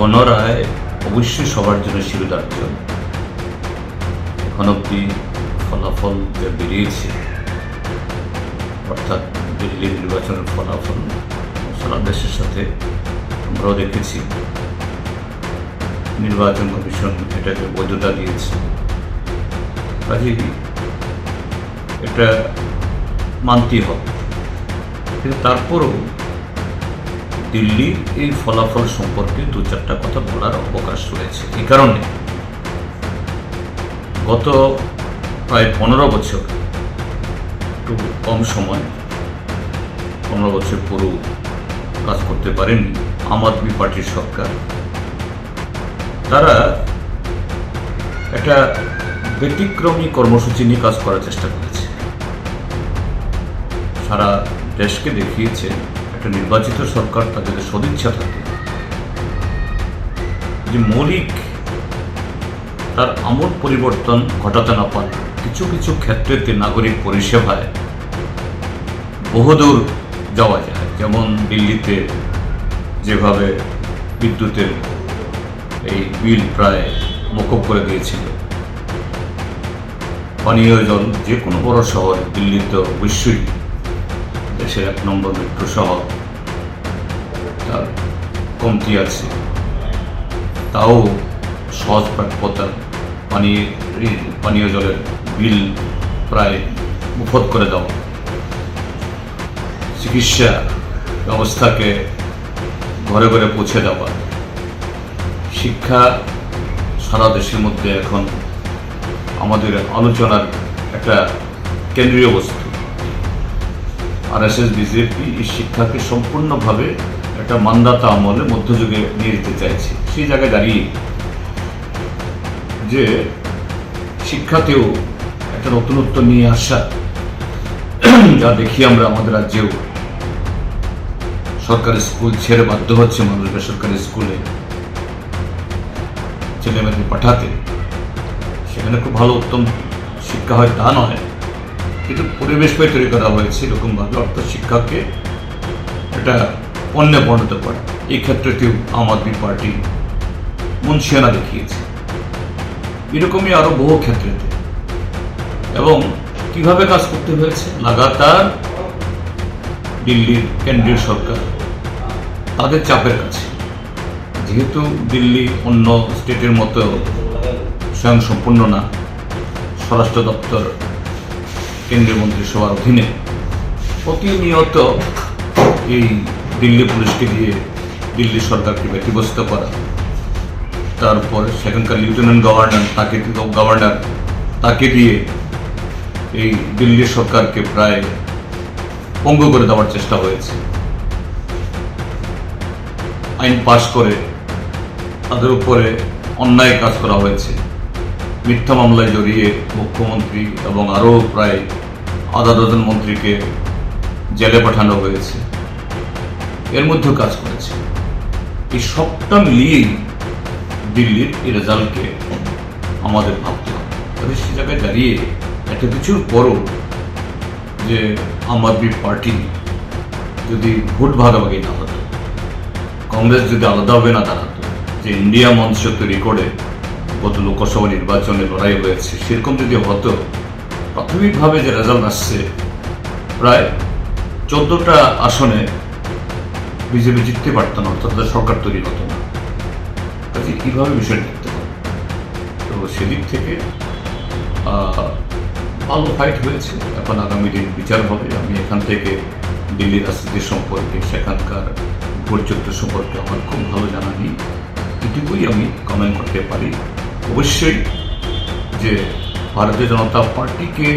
গণরায় অবশ্যই সবার জন্য শিরোধার্য এখন অব্দি ফলাফল বেরিয়েছে, অর্থাৎ দিল্লি নির্বাচনের ফলাফল সারা দেশের সাথে আমরাও দেখেছি। নির্বাচন কমিশন এটাকে বৈধতা দিয়েছে, কাজেই এটা মানতেই হবে। কিন্তু তারপরও দিল্লির এই ফলাফল সম্পর্কে দু চারটা কথা বলার অবকাশ রয়েছে। এই কারণে গত প্রায় পনেরো বছর একটু কম সময় পনেরো বছর পুরো কাজ করতে পারেনি আম আদমি পার্টির সরকার। তারা একটা ব্যতিক্রমী কর্মসূচি নিয়ে কাজ করার চেষ্টা করেছে। সারা দেশকে দেখিয়েছে একটা নির্বাচিত সরকার তাদের সদিচ্ছা থাকে যে মৌলিক তার আমূল পরিবর্তন ঘটাতে না পারে, কিছু কিছু ক্ষেত্রেতে নাগরিক পরিষেবায় বহুদূর যাওয়া যায়। যেমন দিল্লিতে যেভাবে বিদ্যুতের এই বিল প্রায় মকুব করে দিয়েছিল। পানীয় জল যে কোনো বড় শহর দিল্লি তো অবশ্যই দেশের এক নম্বর মেট্রো শহর তার কমতি আছে। তাও সহজ প্রাপ্যতা পানীয় পানীয় জলের বিল প্রায় মুফত করে দেওয়া চিকিৎসা ব্যবস্থাকে ঘরে ঘরে পৌঁছে দেওয়া। শিক্ষা সারা দেশের মধ্যে এখন আমাদের আলোচনার একটা কেন্দ্রীয় বস্তু। আর এস এস বিজেপি শিক্ষাকে সম্পূর্ণভাবে একটা মান্দাতা আমলে মধ্যযুগে নিয়ে যেতে চাইছে। সেই জায়গায় দাঁড়িয়ে যে শিক্ষাতেও একটা নতুনত্ব নিয়ে আসা, যা দেখি আমরা আমাদের রাজ্যেও সরকারি স্কুল ছেড়ে বাধ্য হচ্ছে মানুষ বেসরকারি স্কুলে ছেলেমেয়েদের পাঠাতে। সেখানে খুব ভালো উত্তম শিক্ষা হয় তা নয়। কিন্তু পরিবেশটাই তৈরি করা হয়েছে এরকমভাবে অর্থ শিক্ষাকে একটা পণ্যে পরিণত করা। এই ক্ষেত্রেতেও আম আদমি পার্টি মুন্সিয়ানা দেখিয়েছে। এরকমই আরও বহু ক্ষেত্রেতে। এবং কীভাবে কাজ করতে হয়েছে? লাগাতার দিল্লির কেন্দ্রীয় সরকার তাদের চাপের কাছে। যেহেতু দিল্লি অন্য স্টেটের মতো স্বয়ংসম্পূর্ণ না, স্বরাষ্ট্র দপ্তর কেন্দ্রীয় মন্ত্রিসভার অধীনে প্রতিনিয়ত এই দিল্লি পুলিশকে দিয়ে দিল্লি সরকারকে ব্যতিব্যস্ত করা। তারপর সেখানকার লেফটেন্যান্ট গভর্নর তাকে গভর্নর তাকে দিয়ে এই দিল্লি সরকারকে প্রায় পঙ্গু করে দেওয়ার চেষ্টা হয়েছে। আইন পাশ করে তাদের উপরে অন্যায় কাজ করা হয়েছে। মিথ্যা মামলায় জড়িয়ে মুখ্যমন্ত্রী এবং আরও প্রায় আধা ডজন মন্ত্রীকে জেলে পাঠানো হয়েছে। এর মধ্যেও কাজ করেছে। এই সবটা মিলিয়েই দিল্লির এই রেজাল্টকে আমাদের ভাবতে হবে। তবে সে জায়গায় দাঁড়িয়ে এত কিছুর পরও যে আম আদমি পার্টি যদি ভোট ভাগাভাগি না হতো, কংগ্রেস যদি আলাদাভাবে না দাঁড়াতো, যে ইন্ডিয়া মঞ্চ তৈরি করে গত লোকসভা নির্বাচনে লড়াই হয়েছে, সেরকম যদি হতো, প্রাথমিকভাবে যে রেজাল্ট আসছে, প্রায় চোদ্দটা আসনে বিজেপি জিততে পারত না, অর্থাৎ সরকার তৈরি হতো না। কাজে কীভাবে বিষয়টা দেখতে হবে? তো সেদিক থেকে ভালো ফাইট হয়েছে। এখন আগামী দিন বিচার হবে। আমি এখান থেকে দিল্লির রাজনীতি সম্পর্কে, সেখানকার ভোটযুদ্ধ সম্পর্কে আমার খুব ভালো জানা নেই। এটুকুই আমি কমেন্ট করতে পারি। অবশ্যই যে ভারতীয় জনতা পার্টিকে